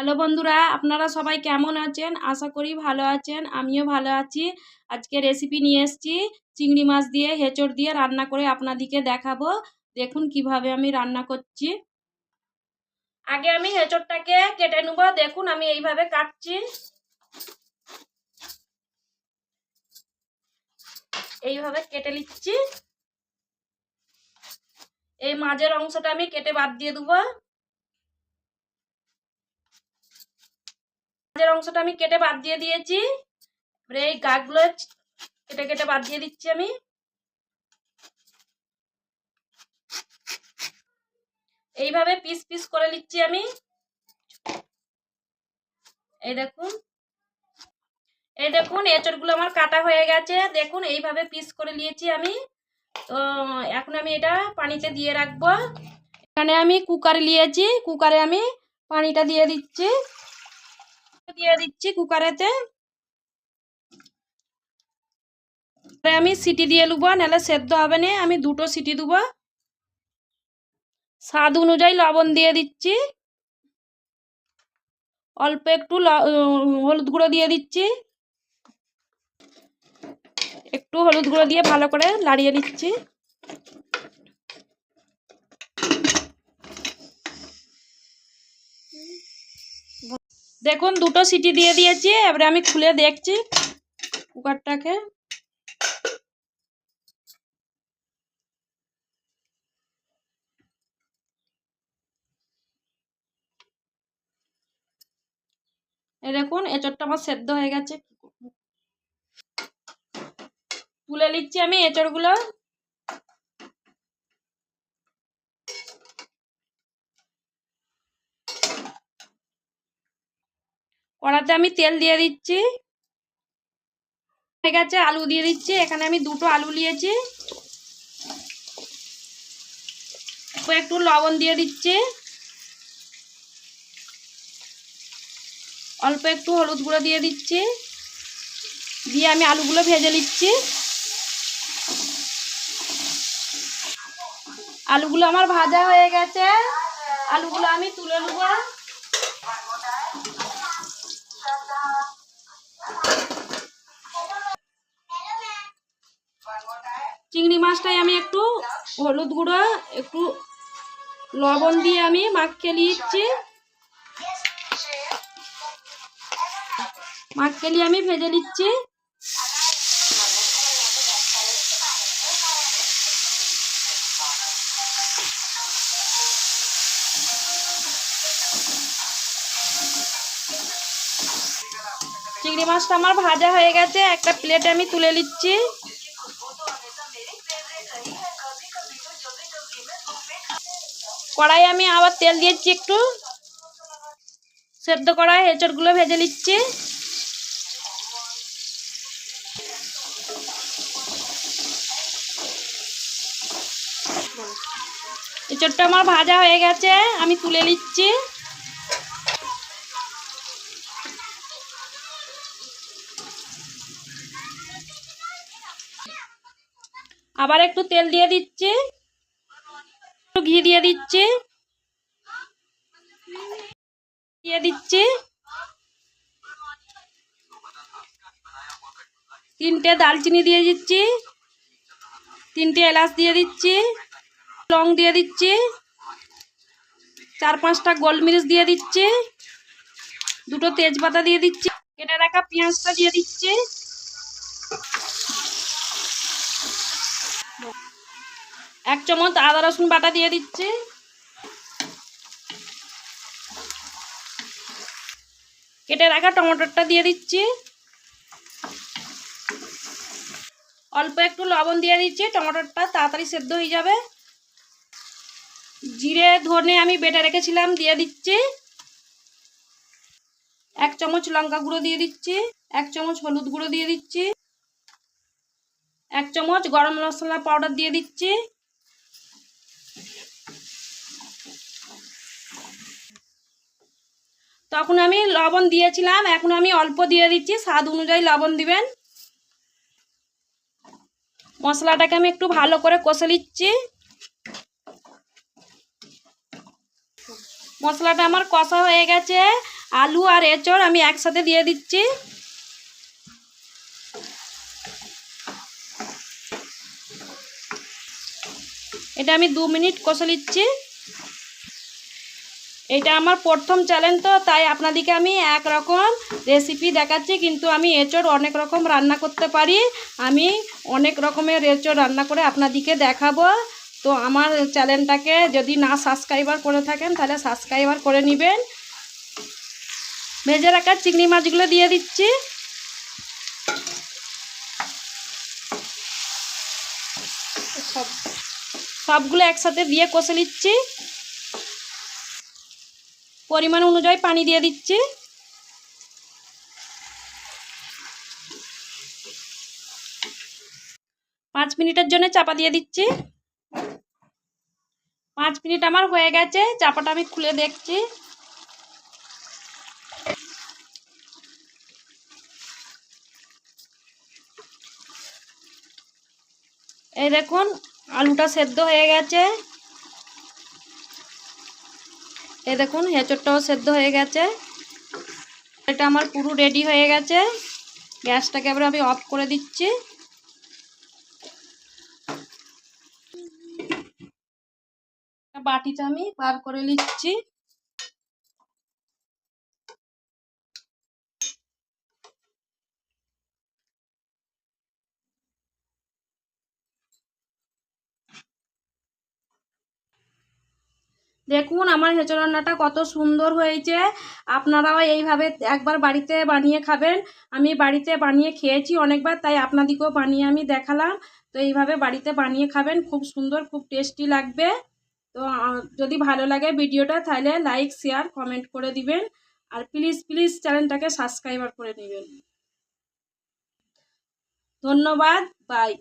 Hello বন্ধুরা, আপনারা সবাই কেমন আছেন? আশা করি ভালো আছেন, আমিও ভালো আছি। আজকে রেসিপি নিয়ে এসেছি, চিংড়ি মাছ দিয়ে হেঁচড় দিয়ে রান্না করে আপনাদেরকে দেখাবো। দেখুন কীভাবে আমি রান্না করছি। আগে আমি হেঁচড়টাকে কেটে নেব, দেখুন আমি এইভাবে কাটছি। এইভাবে কেটে নিচ্ছি। এই মাঝের অংশটা আমি কেটে বাদ দিয়ে দেবো। মাঝের অংশটা আমি কেটে বাদ দিয়ে দিয়েছি। এবারে এই গাগুলো কেটে কেটে বাদ দিয়ে দিচ্ছি আমি। এইভাবে পিস পিস করে নিচ্ছি আমি। এই দেখুন। এই দেখুন, এঁচড়গুলো আমার কাটা হয়ে গেছে। দেখুন, এইভাবে পিস করে নিয়েছি আমি। তো, এখন আমি এটা পানিতে দিয়ে রাখব। এখানে আমি কুকার নিয়েছি। কুকারে আমি পানিটা দিয়ে দিচ্ছি। দিয়ে দিচ্ছি কুকারেতে। আমি সিটি দিয়ে নেব নাহলে সেদ্ধ হবে না, আমি দুটো সিটি দেবো। স্বাদ অনুযায়ী লবণ দিয়ে দিচ্ছি। অল্প একটু হলুদ গুঁড়ো দিয়ে দিচ্ছি। একটু হলুদ গুঁড়ো দিয়ে ভালো করে লাড়িয়ে নিচ্ছি। দেখুন, দুটো সিটি দিয়ে দিয়েছি। এবারে আমি খুলে দেখছি কুকারটাকে। দেখুন, এঁচড়টা আমার সেদ্ধ হয়ে গেছে। তুলে নিচ্ছি আমি এঁচড়গুলো। কড়াতে আমি তেল দিয়ে দিচ্ছি। হয়ে গেছে, আলু দিয়ে দিচ্ছি। এখানে আমি দুটো আলু নিয়েছি। একটু লবণ দিয়ে দিচ্ছি। অল্প একটু হলুদ গুঁড়ো দিয়ে দিচ্ছি। দিয়ে আমি আলুগুলো ভেজে নিচ্ছি। আলুগুলো আমার ভাজা হয়ে গেছে। আলুগুলো আমি তুলে নেব। চিংড়ি মাছটাই আমি একটু হলুদ গুঁড়ো, একটু লবণ দিয়ে আমি মাখিয়ে নিচ্ছি। মাখিয়ে নিয়ে আমি ভেজে নিচ্ছি। চিংড়ি মাছটা আমার ভাজা হয়ে গেছে। একটা প্লেটে আমি তুলে নিচ্ছি। কড়াই আমি আবার তেল দিয়েছি একটু। সেদ্ধ কড়াই এঁচড়গুলো ভেজে নিচ্ছি। এঁচড়টা আমার ভাজা হয়ে গেছে, আমি তুলে নিচ্ছি। আবার একটু তেল দিয়ে দিচ্ছে। একটু ঘি দিয়ে দিচ্ছে। দিয়ে দিচ্ছে। তিনটে দালচিনি দিয়ে দিচ্ছি। তিনটে এলাচ দিয়ে দিচ্ছি। লং দিয়ে দিচ্ছি। চার পাঁচটা গোলমরিচ দিয়ে দিচ্ছি। দুটো তেজপাতা দিয়ে দিচ্ছি। কেটে রাখা পেঁয়াজটা দিয়ে দিচ্ছি। এক চামচ আদা রসুন বাটা দিয়ে দিচ্ছি। কেটে রাখা টমেটোরটা দিয়ে দিচ্ছি। অল্প একটু লবণ দিয়ে দিচ্ছি টমেটোরটা তাড়াতাড়ি সেদ্ধ হয়ে যাবে। জিরে, ধনে আমি বেটে রেখেছিলাম, দিয়ে দিচ্ছি। এক চামচ লঙ্কা গুঁড়ো দিয়ে দিচ্ছি, এক চামচ হলুদ গুঁড়ো দিয়ে দিচ্ছি। এক চামচ গরম মশলা পাউডার দিয়ে দিচ্ছি। তখন আমি লবণ দিয়েছিলাম, এখন আমি অল্প দিয়ে দিচ্ছি, স্বাদ অনুযায়ী লবণ দিবেন। মশলাটাকে আমি একটু ভালো করে কষে নিচ্ছি। মশলাটা আমার কষা হয়ে গেছে, আলু আর এঁচড় আমি একসাথে দিয়ে দিচ্ছি। এটা আমি দু মিনিট কষে নিচ্ছি। এটা আমার প্রথম চ্যালেঞ্জ তো, তাই আপনাদেরকে আমি এক রকম রেসিপি দেখাচ্ছি। কিন্তু আমি এঁচড় অনেক রকম রান্না করতে পারি। আমি অনেক রকমের এঁচড় রান্না করে আপনাদেরকে দেখাবো। তো আমার চ্যানেলটাকে যদি না সাবস্ক্রাইবার করে থাকেন, তাহলে সাবস্ক্রাইবার করে নেবেন। ভেজে রাখা চিংড়ি মাছগুলো দিয়ে দিচ্ছি। সব, সবগুলো একসাথে দিয়ে কষে নিচ্ছি। পরিমাণ অনুযায়ী পানি দিয়ে দিচ্ছি। পাঁচ মিনিটের জন্য চাপা দিয়ে দিচ্ছি। পাঁচ মিনিট আমার হয়ে গেছে, চাপাটা আমি খুলে দেখছি। এই দেখুন, আলুটা সেদ্ধ হয়ে গেছে। এই দেখুন হেঁচড়টাও সেদ্ধ হয়ে গেছে। এটা আমার পুরো রেডি হয়ে গেছে। গ্যাসটাকে এবার আমি অফ করে দিচ্ছি। বাটিটা আমি পার করে নিচ্ছি। দেখুন, আমার হেঁচড় রান্নাটা কত সুন্দর হয়েছে। আপনারাও এইভাবে একবার বাড়িতে বানিয়ে খাবেন। আমি বাড়িতে বানিয়ে খেয়েছি অনেকবার, তাই আপনাদেরকেও বানিয়ে আমি দেখালাম। তো এইভাবে বাড়িতে বানিয়ে খাবেন, খুব সুন্দর, খুব টেস্টি লাগবে। তো যদি ভালো লাগে ভিডিওটা, তাহলে লাইক, শেয়ার, কমেন্ট করে দিবেন। আর প্লিজ প্লিজ চ্যানেলটাকে সাবস্ক্রাইবার করে নেবেন ধন্যবাদ, বাই।